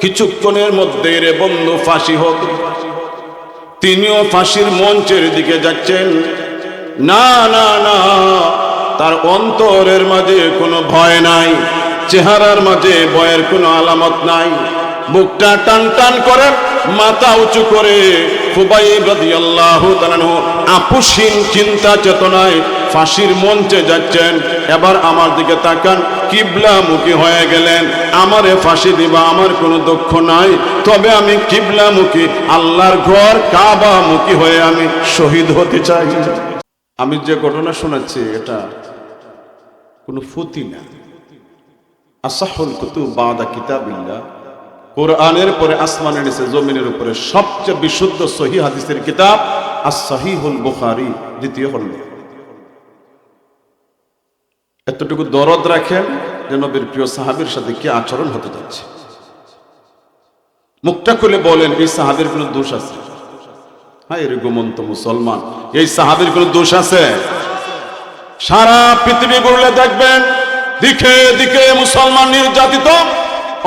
কিছুক্ষণের মধ্যে রে বন্ধু ফাঁসি হোক। তিনিও ফাঁসির মঞ্চের দিকে যাচ্ছেন। না না না, তার অন্তরের মাঝে কোনো ভয় নাই, চেহারার মাঝে ভয়ের কোনো আলামত নাই। বুকটা টান টান করে মাথা উঁচু করে। আপুসীন চিন্তা চেতনায় ফাঁসির মঞ্চে যাচ্ছেন। এবার আমার দিকে তাকান, কিবলামুখী হয়ে গেলেন। আমারে ফাঁসি দিবা আমার কোনো দুঃখ নাই, তবে আমি কিবলামুখী, আল্লাহর ঘর কাবামুখী হয়ে আমি শহীদ হতে চাই। আমি যে ঘটনা শোনাচ্ছি, এটা কোনো ফুতি না। আসাহুল কুতুব বাদা কিতাবিল্লাহ কোরআনের পরে আসমানের নিচে, জমিনের উপরে সবচেয়ে বিশুদ্ধ সহি হাদিসের কিতাব আর সহিহুল বুখারী, দ্বিতীয় খণ্ড। এতটুকু দরদ রাখেন যে নবীর প্রিয় সাহাবীর সাথে কি আচরণ হতে যাচ্ছে। মুখটা খুলে বলেন, এই সাহাবীর কোনো দোষ আছে? হ্যাঁ এর গোমন্ত মুসলমান, এই সাহাবীর কোনো দোষ আছে? সারা পৃথিবী ঘুরলে দেখবেন, দিকে দিকে মুসলমান নির্যাতিত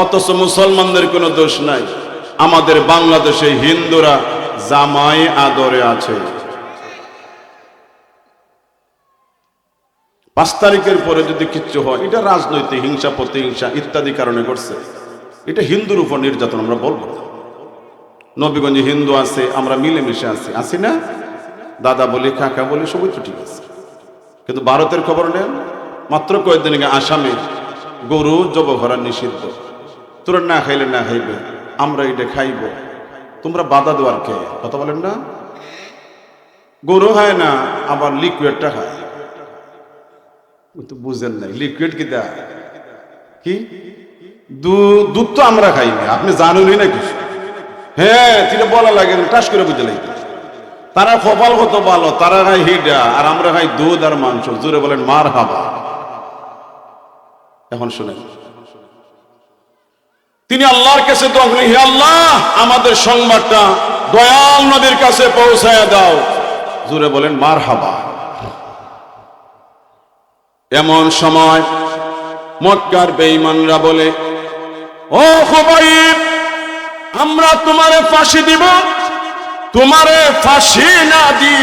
অথচ মুসলমানদের কোনো দোষ নাই। আমাদের বাংলাদেশে হিন্দুরা জামাই আদরে আছে। পাঁচ তারিখের পরে যদি কিচ্ছু হয়, এটা রাজনৈতিক হিংসা, প্রতিহিংসা ইত্যাদি কারণে ঘটছে। এটা হিন্দুর উপর নির্যাতন, আমরা বলব। নবীগঞ্জে হিন্দু আছে, আমরা মিলেমিশে আছি। আছি না? দাদা বলি, কাকা বলি, সবই তো ঠিক আছে। কিন্তু ভারতের খবর নেন, মাত্র কয়েকদিন আগে আসামে গরু জব নিষিদ্ধ। তোরা না খাইলে না খাইবে, আমরা এটা খাইব। তোমরা বাধা দেওয়ার কে? কথা বলেন না। গরু হয় না, আবার লিকুইডটা খায়। তো বুঝেন নাই লিকুইড কি দেয়? কি? দুধ তো আমরা খাই না, আপনি জানুনই না কিছু। হ্যাঁ তিনি বলা লাগে টাস করে বুঝে লাগে তারা কপাল কত ভালো, তারা খায় হিডা, আর আমরা খাই দুধ আর মাংস। জোরে বলেন মার হাবা এখন শুনেন। তিনি আল্লাহর কাছে দোয়া হে আল্লাহ, আমাদের সংবাদটা দয়াল নবীর কাছে পৌঁছায় দাও। জোরে বলেন মার হাবা এমন সময় মক্কার বেঈমানরা বলে, ও খুবাইব, আমরা তোমারে ফাঁসি দিব। তোমারে ফাঁসি না দি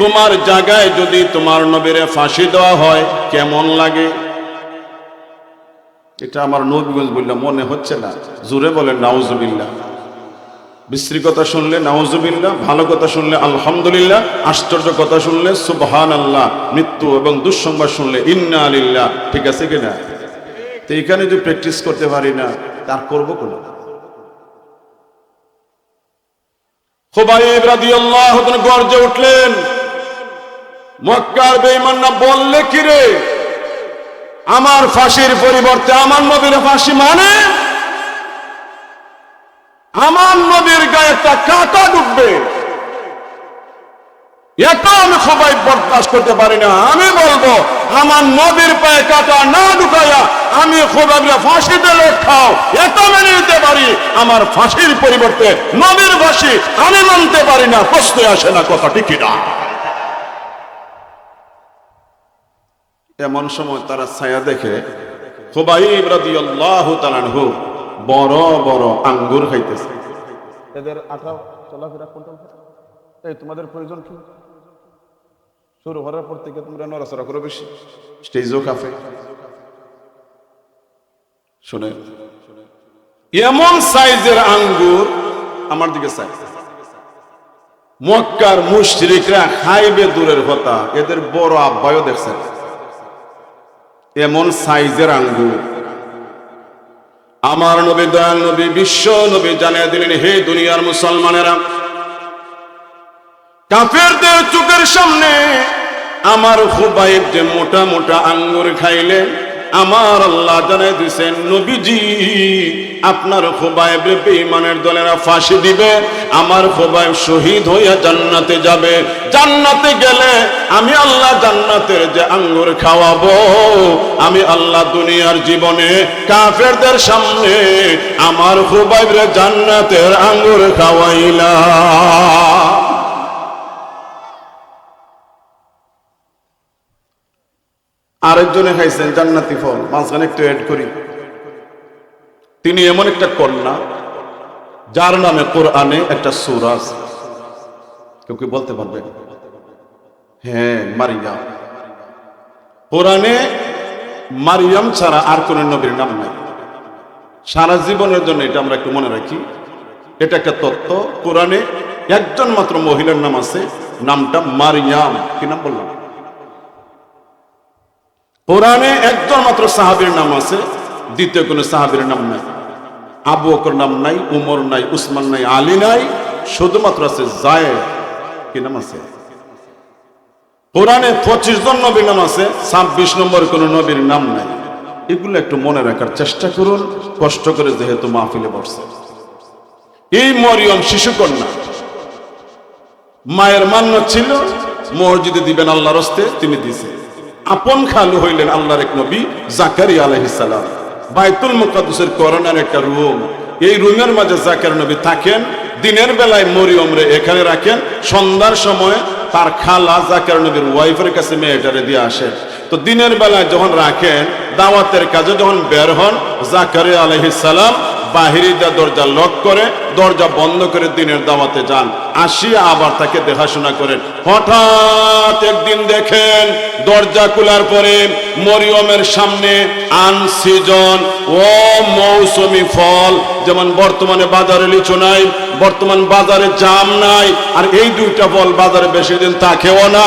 তোমার জায়গায় যদি তোমার নবীরে ফাঁসি দেওয়া হয়, কেমন লাগে? এটা আমার নবীগঞ্জ বললাম মনে হচ্ছে না। জোরে বলেন, নাউজুবিল্লাহ। বিশ্রী কথা শুনলে নাউজুবিল্লাহ, ভালো কথা শুনলে আলহামদুলিল্লাহ, আশ্চর্য কথা শুনলে সুবহান আল্লাহ মৃত্যু এবং দুঃসংবাদ শুনলে ইন্না আলিল্লাহ ঠিক আছে কিনা তো এখানে যদি প্র্যাকটিস করতে পারি না, তার করব কোনো খুবাইব গর্জে উঠলেন, মক্কার বেঈমানরা বললে কি রে আমার ফাঁসির পরিবর্তে আমার নবীর ফাঁসি মানে? আমার নবীর গায়ে একটা কাঁটা ঢুকবে এত আমি সবাই বরদাস্ত করতে পারি না। আমি বলব, আমার নবীর পায়ে কাটা না ঢুকাইয়া আমি ফাঁসিতে লোক খাও। এত মেনে নিতে পারি। আমার ফাঁসির পরিবর্তে নবীর ফাঁসি আমি মানতে পারি না। প্রশ্নে আসে না কথা ঠিকই না এমন সময় তারা ছায়া দেখে খুবাইব রাদিয়াল্লাহু তাআলা আনহু বড় বড় আঙ্গুর খাইতেছে। এদের আঠা চলাফেরা কোনটা এই তোমাদের প্রয়োজন কি? শুরু হওয়ার পর থেকে তোমরা নড়াচড়া করো বেশি। স্টেজও কাফে শুনে এমন সাইজের আঙ্গুর আমার দিকে সাইজ মক্কার মুশরিকরা খাইবে দূরের কথা এদের বড় আব্বায়ও দেখছেন এমন সাইজের আঙ্গুর। আমার নবী, দয়াল নবী, বিশ্ব নবী জানিয়ে দিলেন, হে দুনিয়ার মুসলমানেরা, কাফেরদের চোখের সামনে আমার হুবাইব যে মোটা মোটা আঙ্গুর খাইলে আমার আল্লাহ জানাই দিছেন, নবীজি, আপনার খোবাইব বেঈমানের দলেরা ফাঁসি দিবে, আমার খোবাইব শহীদ হইয়া জান্নাতে যাবে। জান্নাতে গেলে আমি আল্লাহ জান্নাতের যে আঙ্গুর খাওয়াবো, আমি আল্লাহ দুনিয়ার জীবনে কাফেরদের সামনে আমার খোবাইবরে জান্নাতের আঙ্গুর খাওয়াইলাম। আরেকজনে খাইছেন, জান্নাতি ফল। মাঝখানে একটু এড করি। তিনি এমন একটা কন্যা, যার নামে কোরআনে একটা সুরা আছে। কেউ কি বলতে পারবে? হ্যাঁ মারিয়াম। কোরআনে মারিয়াম ছাড়া আর কোন নবীর নাম নাই। সারা জীবনের জন্য এটা আমরা একটু মনে রাখি। এটা একটা তত্ত্ব। কোরআনে একজন মাত্র মহিলার নাম আছে, নামটা মারিয়াম। কি নাম বললাম? কোরআনে একজন মাত্র সাহাবীর নাম আছে, দ্বিতীয় কোনো সাহাবীর নাম নাই। আবু বকর নাম নাই, উমর নাই, উসমান নাই, আলী নাই, শুধুমাত্র আছে জায়েদ। কি নাম আছে? কোরআনে পঁচিশ জন নবীর নাম আছে, ছাব্বিশ নম্বর কোন নবীর নাম নাই। এগুলো একটু মনে রাখার চেষ্টা করুন, কষ্ট করে যেহেতু মাহফিলে বসছে। এই মরিয়ম শিশু কন্যা মায়ের মান্য ছিল, মসজিদে দিবেন আল্লাহর হস্তে, তিনি দিছে। আপন খালু হইলেন আল্লাহর এক নবী জাকারি আলহিসাল্লাম বাইতুল মুকাদ্দুসের করোনার একটা রুম। এই রুমের মাঝে জাকার নবী থাকেন, দিনের বেলায় মরিয়ম রে এখানে রাখেন, সন্ধ্যার সময় তার খালা জাকার নবীর ওয়াইফের কাছে মেয়েটারে দিয়ে আসে তো দিনের বেলায় যখন রাখেন, দাওয়াতের কাজে যখন বের হন জাকারি আলহিসাল্লাম বাহিরে যা দরজা লক করে, দরজা বন্ধ করে দিনের দাওয়াতে যান। আসিয়া আবার তাকে দেখাশোনা করেন। হঠাৎ একদিন দেখেন দরজা খোলার পরে মরিয়মের সামনে আনসিজন ও মৌসুমি ফল। যেমন বর্তমানে বাজারে লিচু নাই, বর্তমান বাজারে জাম নাই, আর এই দুইটা ফল বাজারে বেশি দিন থাকেও না।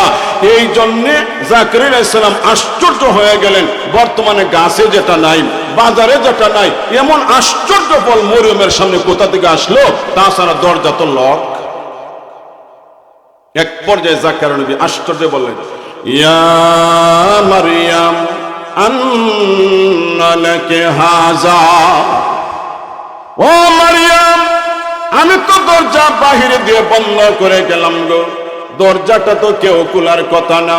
এই জন্যে জাকরির ইসলাম আশ্চর্য হয়ে গেলেন। বর্তমানে গাছে যেটা নাই বাজারে যেটা নাই, এমন আশ্চর্য ফল মরিয়মের সামনে কোথা থেকে আসলো? তাছাড়া দরজা তো লক এক পর্যায়ে জাকার নবী আশ্চর্য বললেন মারিয়াম ও মারিয়াম, আমি তো দরজা বাহিরে দিয়ে বন্ধ করে গেলাম গো। দরজাটা তো কেউ খোলার কথা না।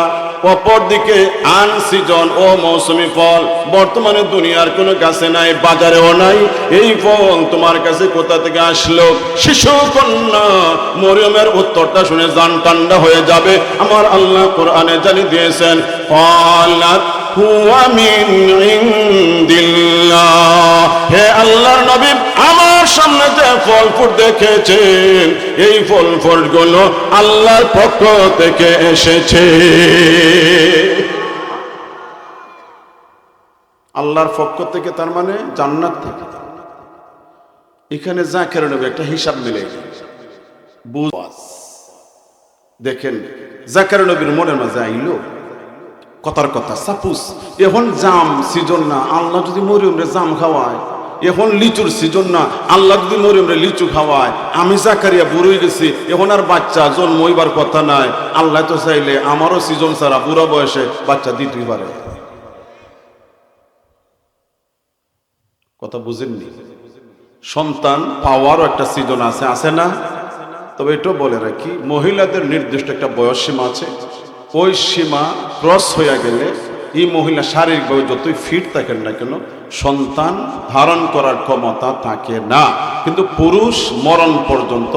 অপর দিকে আন সিজন ও মৌসুমি ফল। বর্তমানে দুনিয়ার কোনো গাছে নাই, বাজারেও নাই। এই ফল তোমার কাছে কোথা থেকে আসলো? শিশু কন্যা, মরিয়মের উত্তরটা শুনে জান ঠান্ডা হয়ে যাবে। আমার আল্লাহ কোরআনে জানি দিয়েছেন ফলাত হুয়া মিন ইনদিল্লাহ। হে আল্লাহর নবী, আমার সামনে যে ফল ফুট দেখেছেন, এই ফল ফুলগুলো আল্লাহর পক্ষ থেকে এসেছে। আল্লাহর পক্ষ থেকে তার মানে জান্নাত থেকে। এখানে যা জাকের নবী, একটা হিসাব মিলে। দেখেন জাকের নবীর মনের মাঝে আইলো। কথার কথা সাপুস এখন জাম, সিজন না, আল্লাহ যদি মরিয়ম রে জাম খাওয়ায় এখন লিচুর সিজন না। আল্লাহ যদি মরিয়ম রে লিচু খাওয়ায়, আমি জাকারিয়া বুড়োই গেছি, এখন আর বাচ্চা জন্মইবার কথা নাই। আল্লাহ তো চাইলে আমারও সিজন ছাড়া বুড়া বয়সে বাচ্চা দিতেই পারে। কথা বুঝেননি? সন্তান পাওয়ারও একটা সিজন আছে আছে না? তবে এটাও বলে রাখি, মহিলাদের নির্দিষ্ট একটা বয়স সীমা আছে। ওই সীমা ক্রস হয়ে গেলে এই মহিলা শারীরিকভাবে যতই ফিট থাকেন না কেন সন্তান ধারণ করার ক্ষমতা থাকে না। কিন্তু পুরুষ মরণ পর্যন্ত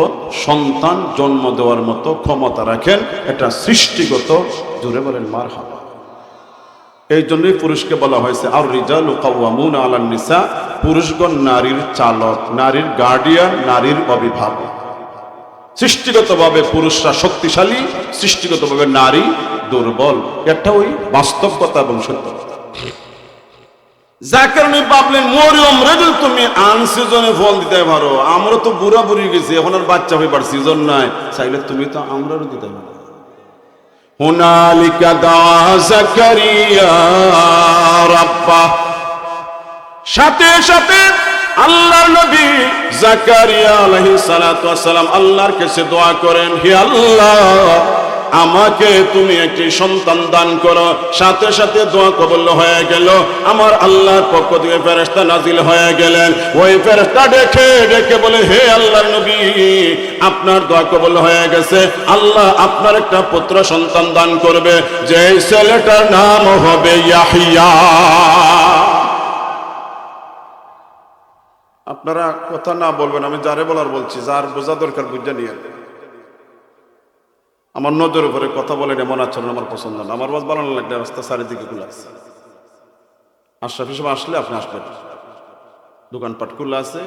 সন্তান জন্ম দেওয়ার মতো ক্ষমতা রাখেন, এটা সৃষ্টিগত, জোরে বলেন মার হাবা এই জন্যই পুরুষকে বলা হয়েছে আর রিজাল কাওয়ামুন আলান নিসা পুরুষগণ নারীর চালক, নারীর গার্ডিয়ান নারীর অভিভাবক। সৃষ্টিগতভাবে পুরুষরা শক্তিশালী, সৃষ্টিগতভাবে নারী দুর্বল। এটা ওই বাস্তবতা এবং সত্য কথা। যার মরিয়ম তুমি ফল দিতে পারো। আমরা তো বুড়া বুড়ি গেছি, এখন আর বাচ্চা সিজন নাই। চাইলে তুমি তো আমরাও দিতে পারো। হুনালিকা জাকারিয়া সাথে সাথে আল্লাহর নবী জাকারিয়া আলাইহিস সালাতু আল্লাহর কাছে দোয়া করেন, হে আল্লাহ। আমাকে তুমি একটি সন্তান দান করো। সাথে সাথে দোয়া কবুল হয়ে গেল। আমার আল্লাহর পক্ষ থেকে ফেরেশতা নাজিল হয়ে গেলেন। ওই ফেরেশতা ডেকে ডেকে বলে, হে আল্লাহর নবী, আপনার দোয়া কবুল হয়ে গেছে। আল্লাহ আপনার একটা পুত্র সন্তান দান করবে। যে ছেলেটার নাম হবে ইয়াহিয়া। আপনারা কথা না বলবেন, আমি যারে বলার বলছি, যার বোঝা দরকার বুঝা নিয়ে আমার নজর উপরে কথা বলেন এমন আচরণ আমার পছন্দ না। আমার ভালো না লাগলে রাস্তা চারিদিকে খুলে আছে। আশরাফি সব আসলে আপনি আসবেন। দোকানপাট খোলা আছে,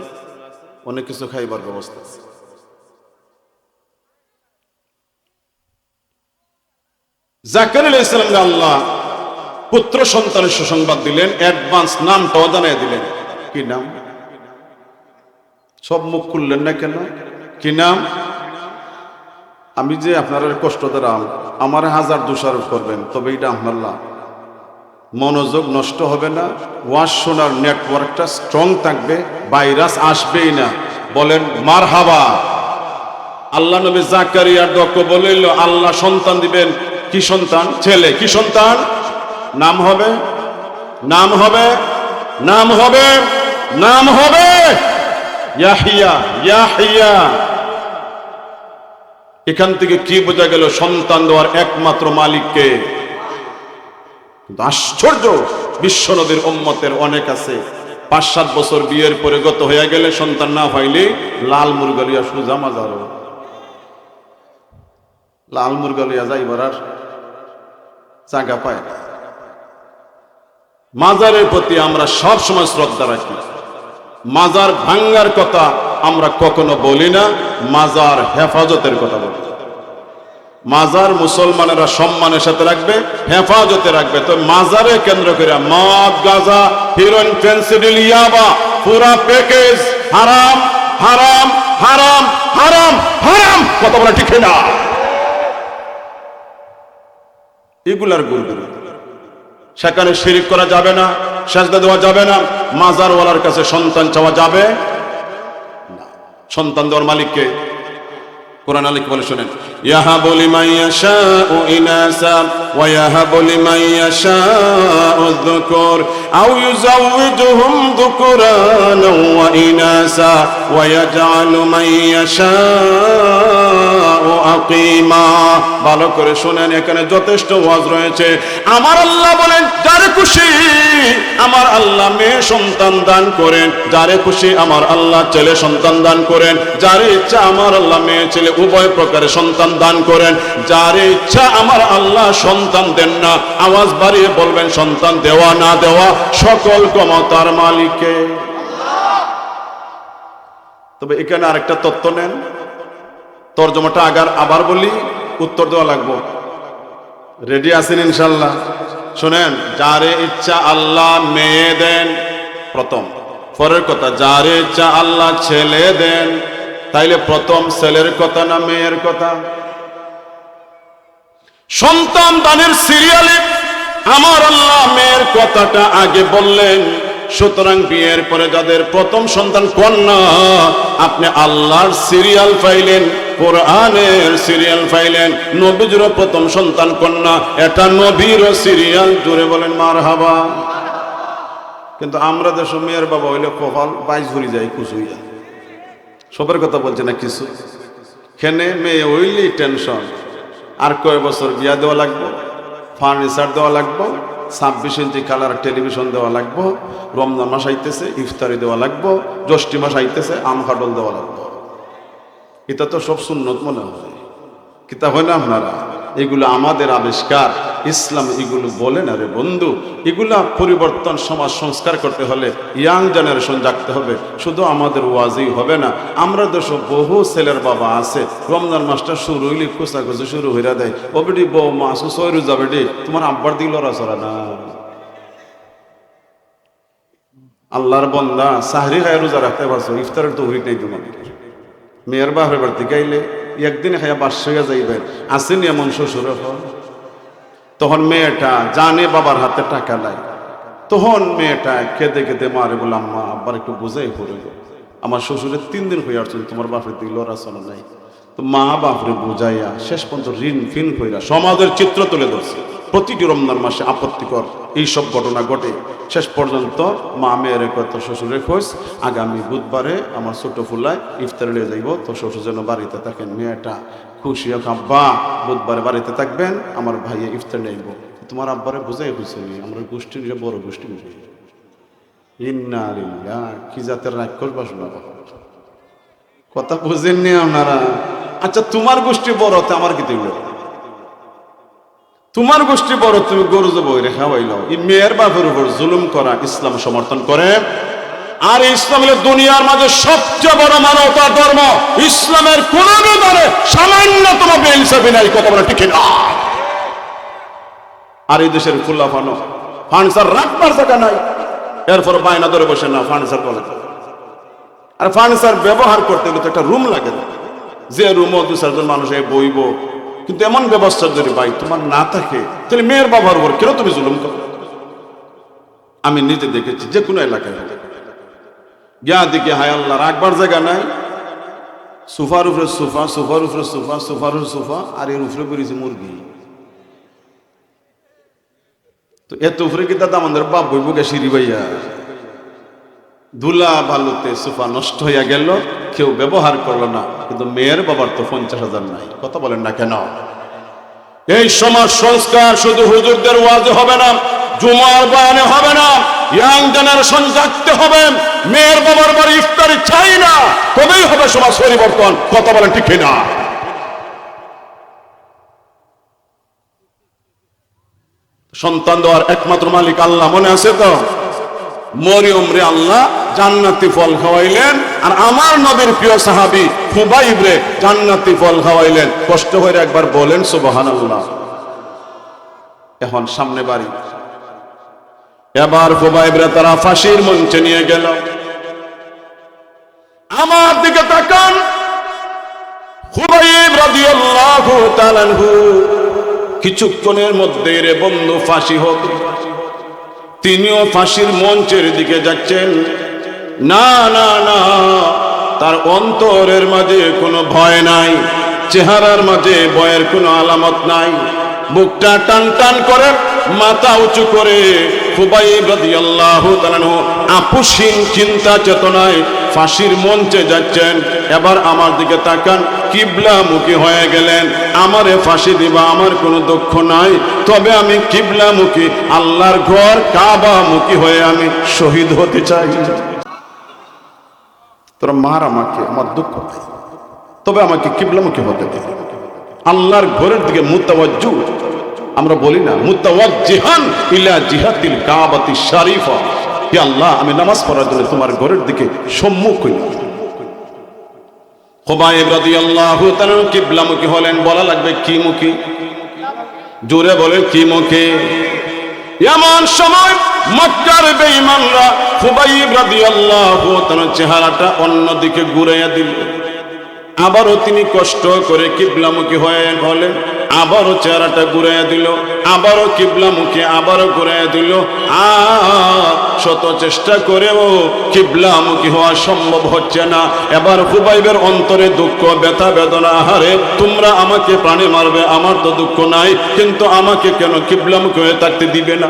অনেক কিছু খাইবার ব্যবস্থা আছে। জাকার সালামকে আল্লাহ, পুত্র সন্তানের সুসংবাদ দিলেন, অ্যাডভান্স নামটাও জানিয়ে দিলেন। কি নাম? সব মুখ খুললেন না কেন? কি নাম? আমি যে আপনার কষ্ট দিলাম, আমার হাজার দোষারোপ করবেন, তবে এটা আপনার লাভ। মনোযোগ নষ্ট হবে না ওয়াশ শোনার নেটওয়ার্কটা স্ট্রং থাকবে ভাইরাস আসবেই না। বলেন মার হাবা আল্লাহ নবী জাকারিয়ার দক্ষ বলিল, আল্লাহ সন্তান দিবেন। কি সন্তান? ছেলে। কি সন্তান? নাম হবে? নাম হবে? নাম হবে? নাম হবে? ইয়াহিয়া ইয়াহিয়া। এখান থেকে কি বোঝা গেল, সন্তান দেওয়ার একমাত্র মালিককে আশ্চর্য বিশ্ব নদীর উম্মতের অনেক আছে। পাঁচ, সাত বছর বিয়ের পরে গত হয়ে গেলে সন্তান না হইলে লাল মুরগালিয়া সুজা মাজারো লাল মুরগালিয়া যাইবার আর জায়গা পায়। মাজারের প্রতি আমরা সব সময় শ্রদ্ধা রাখি। মাজার ভাঙ্গার কথা আমরা কখনো বলি না, মাজার হেফাজতের কথা বলি। মাজার মুসলমানেরা সম্মানের সাথে রাখবে, হেফাজতে রাখবে। তো মাজারে কেন্দ্র করে মদ, গাজা হিরোইন ফেন্সিডিল ইয়াবা পুরা প্যাকেজ, হারাম হারাম হারাম হারাম হারাম কত বলা ঠিক না। এগুলার গুরুগুরু সেখানে শিরিক করা যাবে না, সাজদা দেওয়া যাবে না, মাজারওয়ালার কাছে সন্তান চাওয়া যাবে সন্তান দেওয়ার মালিককে কোরআন আলিক বলে শোনেন, ইয়াহাবু লিমান ইয়াশাউ ইনাসা ওয়া ইয়াহাবু লিমান ইয়াশাউ যুকুর, আও যুকুরানা ওয়া ইনাসা ওয়া ইয়াজআলু ইয়াশাউ আকিমা। ভালো করে শুনেন, এখানে যথেষ্ট ওয়াজ রয়েছে। আমার আল্লাহ বলেন, যারে খুশি আমার আল্লাহ মেয়ে সন্তান দান করেন, যারে খুশি আমার আল্লাহ ছেলে সন্তান দান করেন, যারে ইচ্ছা আমার আল্লাহ মেয়ে ছেলে উভয় প্রকারে সন্তান দান করেন। যারে ইচ্ছা, আমার আল্লাহ সন্তান দেন না। আওয়াজ বাড়িয়ে বলবেন, সন্তান দেওয়া না দেওয়া সকল ক্ষমতার মালিকে। তবে এখানে আরেকটা তত্ত্ব নেন। তর্জমাটা আগার আবার বলি, উত্তর দেওয়া লাগবো। রেডি আছেন ইনশাল্লাহ শোনেন, যারে ইচ্ছা আল্লাহ মেয়ে দেন, প্রথম। পরের কথা, যারে ইচ্ছা আল্লাহ ছেলে দেন তাইলে প্রথম ছেলের কথা না মেয়ের কথা? সন্তান দানের সিরিয়ালে আমার আল্লাহ মেয়ের কথাটা আগে বললেন, সুতরাং বিয়ের পরে যাদের প্রথম সন্তান কন্যা, আপনি আল্লাহর সিরিয়াল পাইলেন কোরআনের সিরিয়াল পাইলেন নবীজিরও প্রথম সন্তান কন্যা, এটা নবীর সিরিয়াল জুড়ে বলেন মার হাবা কিন্তু আমরা দেশ মেয়ের বাবা হইলে কপাল বাইশ ভরি যায়। কুচুইয়া সবার কথা বলছে না কিছু। খেনে মেয়ে ওইলি টেনশন। আর কয় বছর বিয়া দেওয়া লাগবো? ফার্নিচার দেওয়া লাগবো? ছাব্বিশ ইঞ্চি কালার টেলিভিশন দেওয়া লাগবো? রমজান মাস আইতেছে, ইফতারি দেওয়া লাগবো? জ্যৈষ্ঠী মাস আইতেছে, আম কাটল দেওয়া লাগবো। এটা তো সব সুন্নত মনে হয়। কিতা হয় না আপনারা? এগুলো আমাদের আবিষ্কার। ইসলাম এগুলো বলে না রে বন্ধু। এগুলা পরিবর্তন, সমাজ সংস্কার করতে হলে ইয়াং জেনারেশন জাগতে হবে। শুধু আমাদের ওয়াজই হবে না। আমরা দেশ বহু ছেলের বাবা আছে। রমজান মাসটা শুরু হইলে কুচাকুচি শুরু হইয়া দেয়। ও বেটি বউ মাস সৈরু যাবে তোমার আব্বার দিকে লড়া চড়া না। আল্লাহর বন্দা, সাহরি খায় রোজা রাখতে পারছ? ইফতারের তো নেই তোমার মেয়ের বাপের বাড়িতে গাইলে একদিন খাইয়া বাস হইয়া যাইবেন আসেনি এমন শ্বশুর তখন মেয়েটা জানে বাবার হাতে টাকা নাই। তখন মেয়েটা কেঁদে কেঁদে মারে, বলে, আম্মা, আব্বার একটু বুঝাই পড়ে আমার শ্বশুরের তিন দিন হয়ে তোমার বাপের দিকে লড়া চলা নাই। তো মা বাপরে বুঝাইয়া শেষ পর্যন্ত ঋণ ফিন কইরা সমাজের চিত্র তুলে ধরছে। প্রতিটি রমজান মাসে আপত্তিকর এইসব ঘটনা ঘটে। শেষ পর্যন্ত মা মেয়ের কত শ্বশুরে খোঁজ, আগামী বুধবারে আমার ছোট ফুলায় ইফতারে নিয়ে যাইব তো শ্বশুর যেন বাড়িতে থাকেন, মেয়েটা খুশি হোক, আব্বা, বুধবারে বাড়িতে থাকবেন, আমার ভাইয়ে ইফতার নেইব তোমার আব্বারে বুঝাই হয়েছে আমরা গোষ্ঠী নিয়ে, বড় গোষ্ঠী নিয়ে। ইন্না কি জাতের রাক্ষস বাস বাবা। কথা বুঝেননি আপনারা? আচ্ছা তোমার গোষ্ঠী বড়, তো আমার কি তুইল তোমার গোষ্ঠী বড়, তুমি গরু জব রেখা হইল এই মেয়ের বাপের উপর জুলুম করা ইসলাম সমর্থন করে। আর ইসলাম হলো দুনিয়ার মাঝে সবচেয়ে বড় মানবতা ধর্ম, ইসলামের কোন ধরে সামান্যতম বেইনসাফি নাই, কথা বলে ঠিক না। আর এই দেশের খোলা ফানো ফান্সার রাখবার জায়গা নাই। এরপর বায়না ধরে বসে না ফান্সার বলে। আর ফার্নিচার ব্যবহার করতে গেলে তো একটা রুম লাগে না। যে রুমও দু চারজন মানুষ বইব। কিন্তু এমন ব্যবস্থা যদি ভাই তোমার না থাকে, তাহলে মেয়ের বাবার উপর কেন তুমি জুলুম করো? আমি নিজে দেখেছি যে কোনো এলাকায় গিয়া দিকে হায় আল্লাহ, রাখবার জায়গা নাই। সোফার উপরে সোফা, সোফার উপরে সোফা, সোফার উপরে সোফা, আর এর উপরে বেরিয়েছে মুরগি। তো এত উপরে কি দাদা আমাদের বাপ বইব গে সিঁড়ি ভাইয়া ধুলা বালুতে সোফা নষ্ট হইয়া গেল, কেউ ব্যবহার করল না, কিন্তু মেয়ের বাবার তো পঞ্চাশ হাজার নাই। কথা বলেন না কেন? এই সমাজ সংস্কার শুধু হুজুরদের ওয়াজে হবে না, জুমার বয়ানে হবে না, ইয়াং জেনারেশন জাগতে হবে, মেয়ের বাবার বাড়ি ইফতারি চাই না, তবেই হবে সমাজ পরিবর্তন। কথা বলেন ঠিক না সন্তান দেওয়ার একমাত্র মালিক আল্লাহ, মনে আছে তো? মরিয়ম রে আল্লাহ জান্নাতি ফল খাওয়াইলেন। আর আমার নবীর প্রিয় সাহাবি খুবাইবরে জান্নাতি ফল খাওয়াইলেন। কষ্ট হয়ে একবার বলেন সুবহান এখন সামনে বাড়ি। এবার খুবাইবরে তারা ফাঁসির মঞ্চে নিয়ে গেল। আমার দিকে তাকান। খুবাইব রাদিয়াল্লাহু তাআলা আনহু। কিছুক্ষণের মধ্যে রে বন্ধু ফাঁসি হোক। তিনিও ফাঁসির মঞ্চের দিকে যাচ্ছেন। না না না। তার অন্তরের মাঝে কোনো ভয় নাই, চেহারার মাঝে ভয়ের কোনো আলামত নাই। বুকটা টান টান করে, মাথা উঁচু করে আপুসীন চিন্তা চেতনায় ফাঁসির মঞ্চে যাচ্ছেন। এবার আমার দিকে তাকান কিবলামুখী হয়ে গেলেন। আমারে ফাঁসি দিবা আমার কোনো দুঃখ নাই। তবে আমি কিবলামুখী আল্লাহর ঘর কাবামুখী হয়ে আমি শহীদ হতে চাই। তোরা মার আমাকে, আমার দুঃখ নাই তবে আমাকে কিবলামুখী হতে দে। আল্লাহর ঘরের দিকে মুতাওয়াজ্জু। আমরা বলি না, মুতাওয়াজ্জিহান ইলা জিহাতিল কাবাতি শারিফা। হে আল্লাহ, আমি নামাজ পড়ার জন্য তোমার ঘরের দিকে সম্মুখ হই। খুবাইব রাদিয়াল্লাহু তাআলা কিবলামুখী হলেন, বলা লাগবে কি মুখী? জোরে বলেন, কি মুখে? এমন সময় মক্কার বেঈমানরা খুবাইব রাদিয়াল্লাহু তাআলা চেহারাটা অন্যদিকে ঘুরাইয়া দিল। আবারও তিনি কষ্ট করে কিবলামুখী হয়ে হলেন আবারও চেহারাটা ঘুরাইয়া দিল, আবারও কিবলামুখী, আবারও ঘুরাইয়া দিল। আ, শত চেষ্টা করেও কিবলামুখী হওয়া সম্ভব হচ্ছে না। এবার হুবাইবের অন্তরে দুঃখ, ব্যথা, বেদনা, আহারে, তোমরা আমাকে প্রাণে মারবে, আমার তো দুঃখ নাই, কিন্তু আমাকে কেন কিবলামুখী হয়ে থাকতে দিবে না?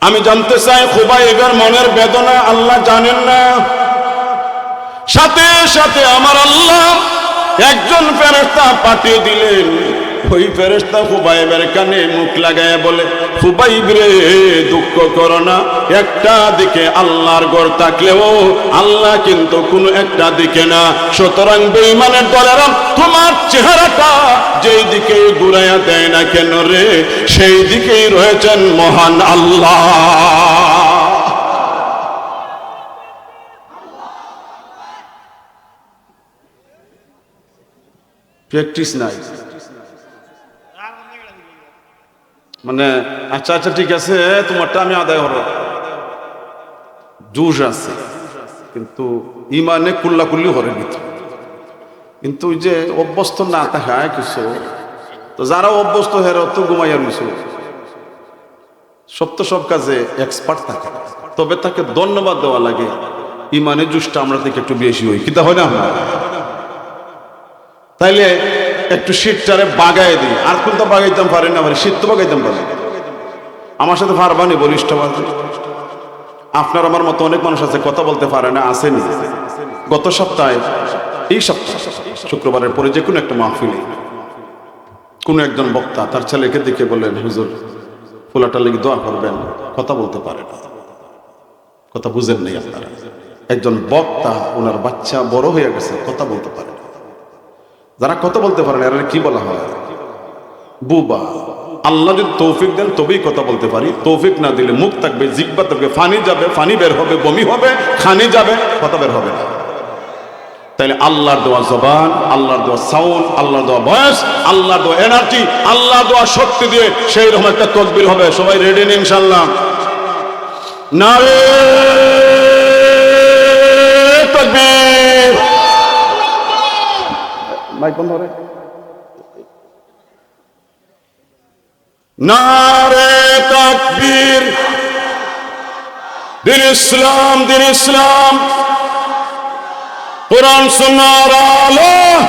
আমি জানতে চাই হুবাইবের মনের বেদনা আল্লাহ জানেন না। সাথে সাথে আমার আল্লাহ একজন ফেরেস্তা পাঠিয়ে দিলেন। ওই ফেরেস্তা হুবাইবের কানে মুখ লাগায় বলে, হুবাইব রে, দুঃখ করো না, একটা দিকে আল্লাহর গড় থাকলেও আল্লাহ কিন্তু কোনো একটা দিকে না। সুতরাং বেইমানের দলেরা, তোমার চেহারাটা যেই দিকে ঘুরাইয়া দেয় না কেন রে, সেই দিকেই রয়েছেন মহান আল্লাহ। প্র্যাকটিস নাই। মানে আচ্ছা আচ্ছা ঠিক আছে, তোমারটা আমি আদায় হলো জুস আছে, কিন্তু ইমানে কুল্লা কুল্লি হরে ভিতর। কিন্তু ওই যে অভ্যস্ত না থাকায় কিছু, তো যারা অভ্যস্ত হের তো ঘুমাইয়া রইছ সব তো সব কাজে এক্সপার্ট থাকে। তবে তাকে ধন্যবাদ দেওয়া লাগে ইমানে জুসটা আমরা থেকে একটু বেশি হই। কিন্তু হয় না? আমরা তাইলে একটু শীতটারে বাগাই দিই। আর কোন তো বাগাইতাম পারেন না শীত তো বাগাইতাম পারেন আমার সাথে পারবানি বলিষ্ঠবাদ আপনার আমার মতো অনেক মানুষ আছে, কথা বলতে পারে না আসেনি গত সপ্তাহে, এই সপ্তাহ, শুক্রবারের পরে যে কোনো একটা মাহফিলে, কোনো একজন বক্তা তার ছেলেকে দেখে বললেন, হুজুর ফুলাটা লেগে দোয়া করবেন, কথা বলতে পারে না। কথা বুঝেন নেই আপনারা। একজন বক্তা, ওনার বাচ্চা বড় হয়ে গেছে, কথা বলতে পারে যারা কথা বলতে পারে না কি বলা হয়? বুবা। আল্লাহ যদি তৌফিক দেন, তবেই কথা বলতে পারি। তৌফিক না দিলে মুখ থাকবে, জিব্বা থাকবে, ফানি যাবে, ফানি বের হবে, বমি হবে, খানি যাবে, কথা বের হবে না। তাইলে আল্লাহর দোয়া জবান, আল্লাহর দোয়া সাউন্ড, আল্লাহর দোয়া বয়স আল্লাহর দোয়া এনার্জি, আল্লাহর দোয়া শক্তি দিয়ে সেই রকম একটা তকবির হবে। সবাই রেডি নিন ইনশাল্লাহ নারে তকবীর মাইক বন্ধ করে। নারে তাকবীর। দিন ইসলাম দিন ইসলাম। কোরআন, সুন্নাহর আলো।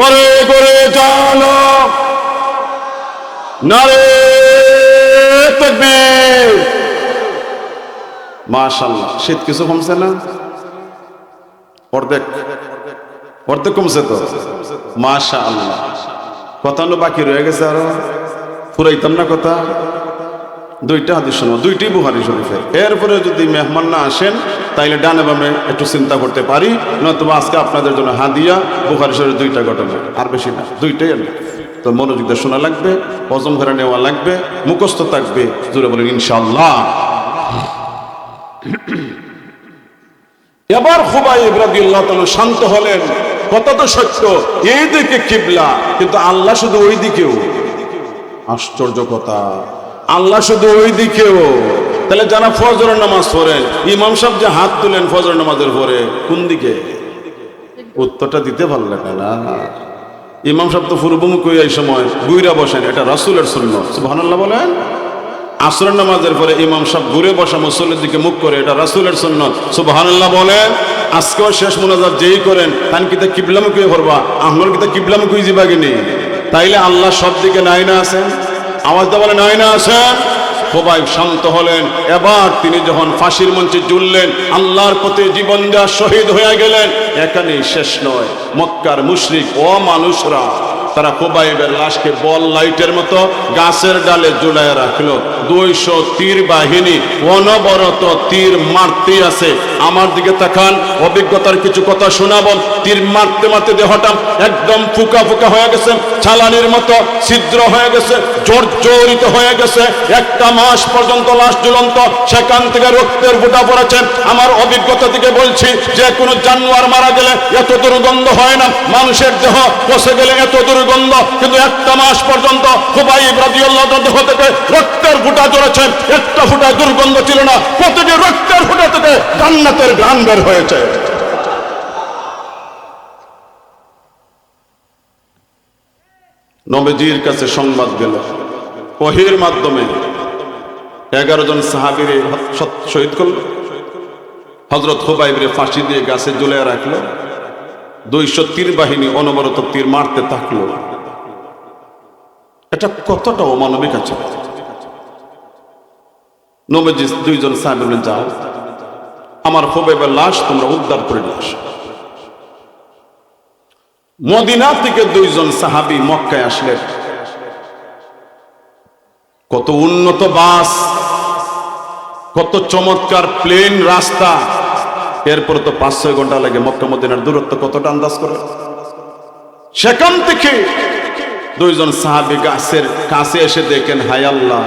গড়ে গড়ে জানো। নারে তাকবীর। মাশাআল্লাহ, শীত কিছু কমছে না? অর্ধেক। অর্ধেক কমছে তো? মাশা আল্লাহ কথা হলো বাকি রয়ে গেছে আরও। ফুরাইতাম না কথা? দুইটা হাদিস শোনো দুইটি বুহারি শরীফের এরপরে যদি মেহমান না আসেন, তাইলে ডানে বামে একটু চিন্তা করতে পারি, নতুবা আজকে আপনাদের জন্য হাদিয়া, বুহারি শরীফের দুইটা ঘটনা আর বেশি না, দুইটাই আর তো মনোযোগ দিয়ে শোনা লাগবে, হজম করে নেওয়া লাগবে, মুখস্থ থাকবে জুড়ে বলেন ইনশাল্লাহ এবার খুবাই ইব্রাদিল্লাহ শান্ত হলেন। কথা তো সত্য, এই দিকে কিবলা, কিন্তু আল্লাহ শুধু ওই দিকেও। আশ্চর্য কথা, আল্লাহ শুধু ওই দিকেও। তাহলে যারা ফজর নামাজ পড়েন, ইমাম সাহেব যে হাত তুলেন ফজর নামাজের পরে, কোন দিকে? উত্তরটা দিতে লাগে না ইমাম সাহেব তো পূর্বমুখ এই সময় গুইরা বসেন, এটা রাসুলের শূন্য সুবহানাল্লাহ বলেন। আসরের নামাজের পরে ইমাম সাহেব ঘুরে বসা মুসল্লির দিকে মুখ করে, এটা রাসুলের সুন্নত, সুবহানাল্লাহ বলেন। আজকেও শেষ মোনাজাত যেই করেন, তান কিতা কিবলামুখী করবা আহমর কিতা কিবলামুখী যাবা নেই তাইলে আল্লাহ সব দিকে নাই না আছেন আওয়াজ দা বলে নাই না আছেন খোবাইব শান্ত হলেন। এবার তিনি যখন ফাঁসির মঞ্চে জুললেন আল্লাহর প্রতি জীবন দেওয়া শহীদ হয়ে গেলেন। এখানেই শেষ নয়। মক্কার মুশরিক ও মানুষরা তারা কোবাইবের লাশকে বল লাইটের মতো গাছের ডালে জুলাইয়া রাখল। দুইশো তীর বাহিনী, অনবরত তীর মারতে আছে। আমার দিকে তাকান, অভিজ্ঞতার কিছু কথা শোনাবন তীর মারতে মারতে দেহটা একদম ফুকা ফুকা হয়ে গেছে। ছালানির মতো ছিদ্র হয়ে গেছে জর্জরিত হয়ে গেছে। একটা মাস পর্যন্ত লাশ ঝুলন্ত, সেখান থেকে রক্তের ফুটা পড়েছে। আমার অভিজ্ঞতা থেকে বলছি, যে কোনো জানোয়ার মারা গেলে এত দুর্গন্ধ হয় না। মানুষের দেহ পচে গেলে এত দুর্গন্ধ। কিন্তু একটা মাস পর্যন্ত খুবাই রাজিউল্লাহ দেহ থেকে রক্তের ফুটা চলেছে একটা ফুটা দুর্গন্ধ ছিল না। প্রতিটি রক্তের ফুটা থেকে জান্নাতের গান বের হয়েছে। নবীজির কাছে সংবাদ গেল। ওহির মাধ্যমে এগারো জন সাহাবিরে শহীদ করল। হজরত হুবাইবরে ফাঁসি দিয়ে গাছে ঝুলে রাখল। দুইশো তীর বাহিনী অনবরত তীর মারতে থাকল। এটা কতটা অমানবিক আছে? নবীজি দুইজন সাহেব যাও। আমার হুবাইবের লাশ তোমরা উদ্ধার করে নিয়ে আসো। মদিনা থেকে দুইজন সাহাবি মক্কায় আসলেন। কত উন্নত বাস, কত চমৎকার প্লেন রাস্তা। এরপর তো পাঁচ ছয় ঘণ্টা লাগে মক্কা মদিনার দূরত্ব কতটা আন্দাজ করে? সেখান থেকে দুইজন সাহাবি গাছের কাছে এসে দেখেন, হায় আল্লাহ,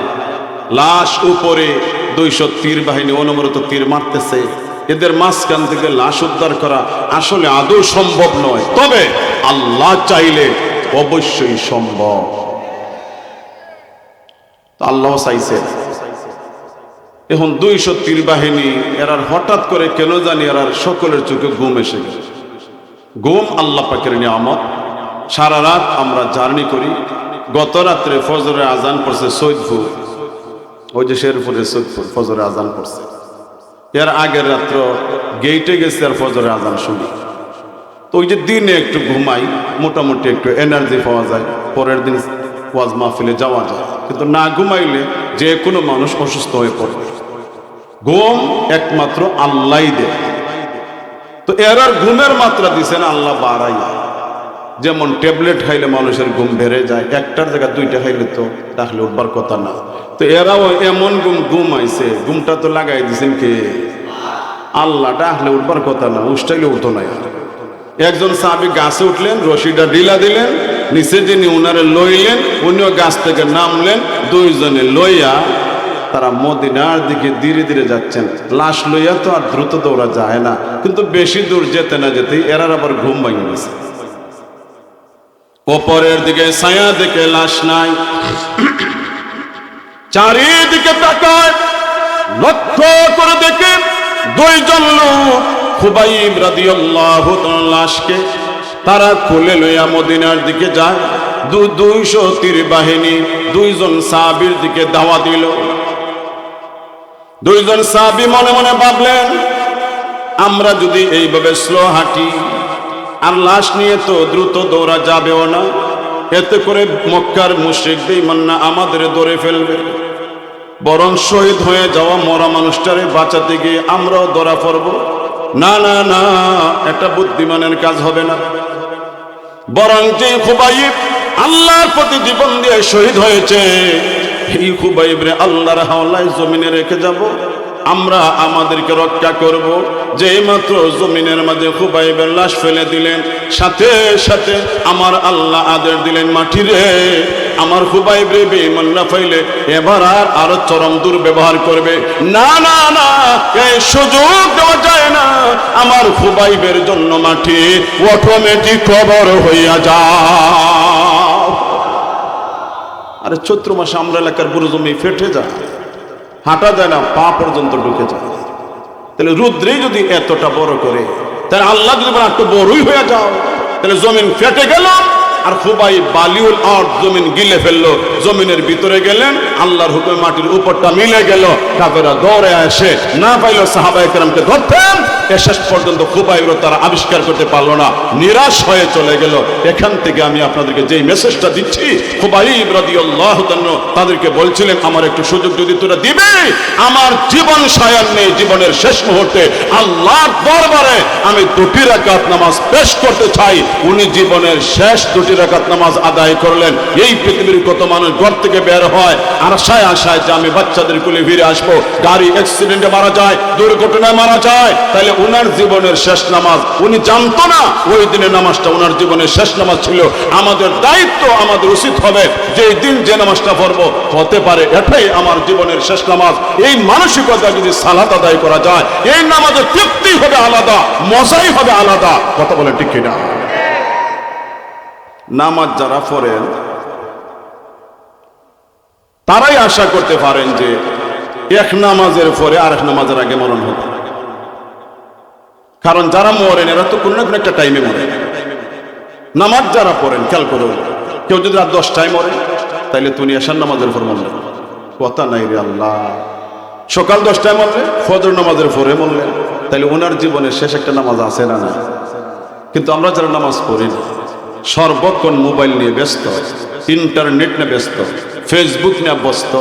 লাশ উপরে দুইশো তীর বাহিনী, অনবরত তীর মারতেছে। এদের মাঝখান থেকে লাশ উদ্ধার করা আসলে আদৌ সম্ভব নয়। তবে আল্লাহ চাইলে অবশ্যই সম্ভব। আল্লাহ চাইছে। এখন দুইশো তীর বাহিনী, এরার হঠাৎ করে কেন জানি এরার সকলের চোখে ঘুম এসে গেছে। ঘুম আল্লাহ পাকের নিয়ামত। সারা রাত আমরা জার্নি করি। গত রাত্রে ফজরে আজান পড়ছে সৈদপুর ওই যে শেরপুরে সৈদপুর ফজরে আজান পড়ছে। এর আগের রাত্র গেইটে গেছে আর ফজরে আজান শুনি। তো ওই যে দিনে একটু ঘুমাই, মোটামুটি একটু এনার্জি পাওয়া যায়, পরের দিন ওয়াজ মাহফিলে যাওয়া যায়। কিন্তু না ঘুমাইলে যে কোনো মানুষ অসুস্থ হয়ে পড়ে। ঘুম একমাত্র আল্লাহ দেয়। তো এর আর ঘুমের মাত্রা দিছেন আল্লাহ বাড়াই। যেমন ট্যাবলেট খাইলে মানুষের ঘুম বেড়ে যায়, একটার জায়গায় দুইটা খাইলে তো তাহলে উঠবার কথা না। তো এরাও এমন ঘুম ঘুম আইছে ঘুমটা তো লাগাই দিছেন কে? আল্লাহ ডাকলে উঠবার কথা না উষ্টাইলে উঠো না একজন সাহাবি গাছে উঠলেন, রশিটা ঢিলা দিলেন, নিচে যিনি উনারে লইলেন, উনিও গাছ থেকে নামলেন, দুইজনে লইয়া তারা মদিনার দিকে ধীরে ধীরে যাচ্ছেন। লাশ লইয়া তো আর দ্রুত দৌড়া যায় না, কিন্তু বেশি দূর যেতে না যেতেই এরার আবার ঘুম ভাঙে গেছে। ওপরের দিকে ছায়া দিকে লাশ নাই। চারিদিকে তাকায়, লক্ষ্য করে দেখে দুইজন লোক খুবাইব রাদিয়াল্লাহু তাআলা লাশকে তারা খুলে লইয়া মদিনার দিকে যায়। দু দুইশো তীর বাহিনী দুইজন সাহাবীর দিকে দাওয়া দিল। দুইজন সাহাবী মনে মনে ভাবলেন, আমরা যদি এইভাবে স্লো হাঁটি, আর লাশ নিয়ে তো দ্রুত দৌড়া যাবেও না, এতে করে মক্কার মুশ্রিক বেঈমাননা আমাদের ধরে ফেলবে। বরং শহীদ হয়ে যাওয়া মরা মানুষটারে বাঁচাতে গিয়ে আমরাও ধরা পড়ব। না না না এটা বুদ্ধিমানের কাজ হবে না। বরং যে খুবাইব আল্লাহর প্রতি জীবন দিয়ে শহীদ হয়েছে। এই খুবাইবরে আল্লাহর হাওলায় জমিনে রেখে যাব। আমরা আমাদেরকে রক্ষা করব। যে মাত্র জমিনের মাঝে খুবাইবের লাশ ফেলে দিলেন, সাথে সাথে আমার আল্লাহ আদের দিলেন মাটি রে আমার খুবাইব রে বেঈমান না ফাইলে এবার আর আরও চরম দুর্ব্যবহার করবে। না না না এই সুযোগ দেওয়া যায় না। আমার খুবাইবের জন্য মাটি অটোমেটিক কবর হইয়া যাও আরে চৈত্র মাসে আমরা এলাকার বুড়ো জমি ফেটে যায়। হাঁটা যায় না, পা পর্যন্ত ঢুকে যায়। তাহলে রুদ্রে যদি এতটা বড় করে, তাহলে আল্লাহ যদি একটু বড়ই হয়ে যাও। তাহলে জমিন ফেটে গেল। আর খুবাই বালিউল আর জমিন গিলে ফেলল। জমিনের ভিতরে গেলেন, আল্লাহর হুকুমে মাটির উপরটা মিলে গেল। কাপেরা দৌড়ে আসে। না পাইল সাহাবাই কেরামকে ধরতেন শেষ পর্যন্ত খুবাইর তারা আবিষ্কার করতে পারল না, নিরাশ হয়ে চলে গেল। এখান থেকে আমি আপনাদেরকে যেই মেসেজটা দিচ্ছি তাআলা তাদেরকে বলছিলেন, আমার একটু সুযোগ যদি তোরা দিবে, আমার জীবন সায়ান নেই, জীবনের শেষ মুহূর্তে আল্লাহর দরবারে আমি দুটি রাকাত নামাজ পেশ করতে চাই। উনি জীবনের শেষ দুটি রাকাত নামাজ আদায় করলেন। এই পৃথিবীর কত মানুষ ঘর থেকে বের হয় আর আশায় আশায় যে আমি বাচ্চাদের কুলে ফিরে আসব, গাড়ি অ্যাক্সিডেন্টে মারা যায়, দুর্ঘটনায় মারা যায় তাহলে উনার জীবনের শেষ নামাজ। উনি জানতো না, ওই দিনের নামাজটা উনার জীবনের শেষ নামাজ ছিল। আমাদের দায়িত্ব আমাদের উচিত হবে যে এই দিন যে নামাজটা পড়ব, হতে পারে এটাই আমার জীবনের শেষ নামাজ। এই মানসিকতা যদি সালাত আদায় করা যায়, এই নামাজের তৃপ্তি হবে আলাদা, মজাই হবে আলাদা। কথা বলে ঠিক কিনা? নামাজ যারা পড়েন, তারাই আশা করতে পারেন যে এক নামাজের পরে আরেক নামাজের আগে মরণ হবে। কারণ যারা মরেন, এরা তো কোনো না কোনো একটা টাইমে মরে। নামাজ যারা পড়েন, খেয়াল করুন, কেউ যদি রাত দশটায় মরে, তাইলে তুমি এসার নামাজের পর মরলেন। কথা নাই রে আল্লাহ। সকাল দশটায় মরলে, ফজর নামাজের পরে মরলেন। তাইলে ওনার জীবনের শেষ একটা নামাজ আছে না না কিন্তু আমরা যারা নামাজ পড়ি সর্বক্ষণ মোবাইল নিয়ে ব্যস্ত, ইন্টারনেট নিয়ে ব্যস্ত ফেসবুক নিয়ে ব্যস্ত।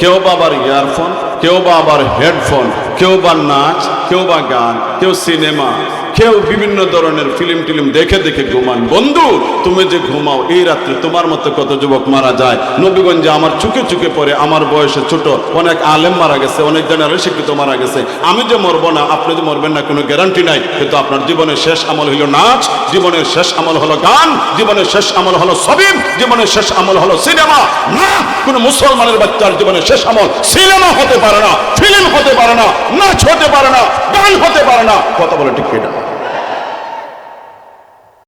কেউ বা আবার ইয়ারফোন কেউ বা আবার হেডফোন কেউ বা নাচ, কেউ বা গান, কেউ সিনেমা কেউ বিভিন্ন ধরনের ফিল্ম টিলিম দেখে দেখে ঘুমান। বন্ধু, তুমি যে ঘুমাও, এই রাত্রে তোমার মতো কত যুবক মারা যায়? নবীগঞ্জে আমার চুকে চুকে পড়ে, আমার বয়সে ছোট, অনেক আলেম মারা গেছে, অনেক জনের শিক্ষিত মারা গেছে। আমি যে মরবো না, আপনি যে মরবেন না, কোনো গ্যারান্টি নাই। কিন্তু আপনার জীবনের শেষ আমল হলো নাচ, জীবনের শেষ আমল হলো গান, জীবনের শেষ আমল হলো সবিম জীবনের শেষ আমল হলো সিনেমা না, কোনো মুসলমানের বাচ্চার জীবনের শেষ আমল সিনেমা হতে পারে না ফিল্ম হতে পারে না, নাচ হতে পারে না, গান হতে পারে না। কথা বলে ঠিক কিনা?